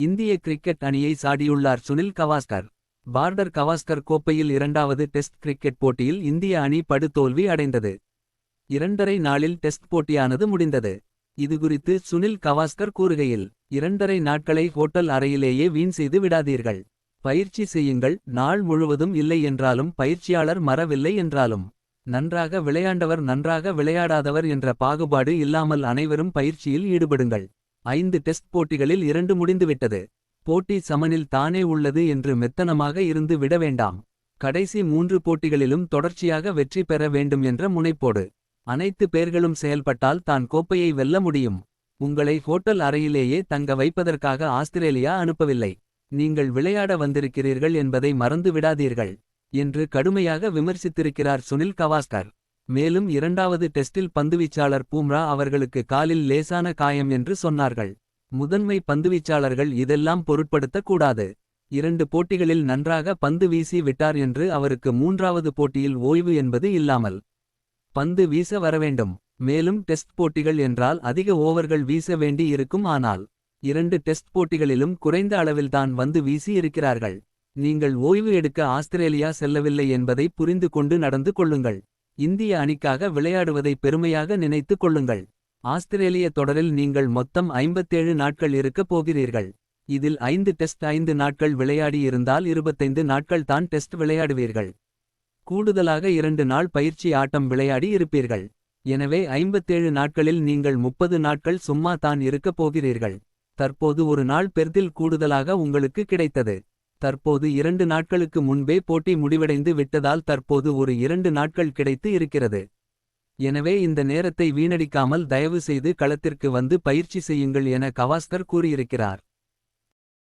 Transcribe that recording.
இந்திய கிரிக்கெட் அணியை சாடியுள்ளார் சுனில் கவாஸ்கர். பார்டர் கவாஸ்கர் கோப்பையில் இரண்டாவது டெஸ்ட் கிரிக்கெட் போட்டியில் இந்திய அணி படுதோல்வி அடைந்தது. இரண்டரை நாளில் டெஸ்ட் போட்டியானது முடிந்தது. இதுகுறித்து சுனில் கவாஸ்கர் கூறுகையில் இரண்டரை நாட்களை ஹோட்டல் அறையிலேயே வீண் செய்து விடாதீர்கள். பயிற்சி செய்யுங்கள் நாள் முழுவதும் இல்லை என்றாலும் பயிற்சியாளர் மறவில்லை என்றாலும். நன்றாக விளையாண்டவர் நன்றாக விளையாடாதவர் என்ற பாகுபாடு இல்லாமல் அனைவரும் பயிற்சியில் ஈடுபடுங்கள். ஐந்து டெஸ்ட் போட்டிகளில் இரண்டு முடிந்துவிட்டது. போட்டி சமனில் தானே உள்ளது என்று மெத்தனமாக இருந்து விட வேண்டாம். கடைசி மூன்று போட்டிகளிலும் தொடர்ச்சியாக வெற்றி பெற வேண்டும் என்ற முனைப்போடு. அனைத்து பேர்களும் செயல்பட்டால் தான் கோப்பையை வெல்ல முடியும். உங்களை ஹோட்டல் அறையிலேயே தங்க வைப்பதற்காக ஆஸ்திரேலியா அனுப்பவில்லை. நீங்கள் விளையாட வந்திருக்கிறீர்கள் என்பதை மறந்து விடாதீர்கள் என்று கடுமையாக விமர்சித்திருக்கிறார் சுனில் கவாஸ்கர். மேலும் இரண்டாவது டெஸ்டில் பந்துவீச்சாளர் பூம்ரா அவர்களுக்கு காலில் லேசான காயம் என்று சொன்னார்கள். முதன்மை பந்துவீச்சாளர்கள் இதெல்லாம் பொருட்படுத்தக்கூடாது இரண்டு போட்டிகளில் நன்றாக பந்து வீசி விட்டார் என்று அவருக்கு மூன்றாவது போட்டியில் ஓய்வு என்பது இல்லாமல். பந்து வீச வரவேண்டும் மேலும் டெஸ்ட் போட்டிகள் என்றால் அதிக ஓவர்கள் வீச வேண்டி இருக்கும் ஆனால் இரண்டு டெஸ்ட் போட்டிகளிலும் குறைந்த அளவில்தான் வந்து வீசி இருக்கிறார்கள். நீங்கள் ஓய்வு எடுக்க ஆஸ்திரேலியா செல்லவில்லை என்பதை புரிந்து கொண்டு நடந்து கொள்ளுங்கள். இந்திய அணிக்காக விளையாடுவதை பெருமையாக நினைத்துக் கொள்ளுங்கள். ஆஸ்திரேலிய தொடரில் நீங்கள் மொத்தம் ஐம்பத்தேழு நாட்கள் இருக்கப் போகிறீர்கள். இதில் ஐந்து டெஸ்ட் ஐந்து நாட்கள் விளையாடியிருந்தால் இருபத்தைந்து நாட்கள் தான் டெஸ்ட் விளையாடுவீர்கள். கூடுதலாக இரண்டு நாள் பயிற்சி ஆட்டம் விளையாடி இருப்பீர்கள். எனவே ஐம்பத்தேழு நாட்களில் நீங்கள் முப்பது நாட்கள் சும்மா தான் இருக்கப் போகிறீர்கள். தற்போது ஒரு நாள் பெர்தில் கூடுதலாக உங்களுக்கு கிடைத்தது. தற்போது இரண்டு நாட்களுக்கு முன்பே போட்டி முடிவடைந்து விட்டதால் தற்போது ஒரு இரண்டு நாட்கள் கிடைத்து இருக்கிறது. எனவே இந்த நேரத்தை வீணடிக்காமல் தயவு செய்து களத்திற்கு வந்து பயிற்சி செய்யுங்கள் என கவாஸ்கர் கூறியிருக்கிறார்.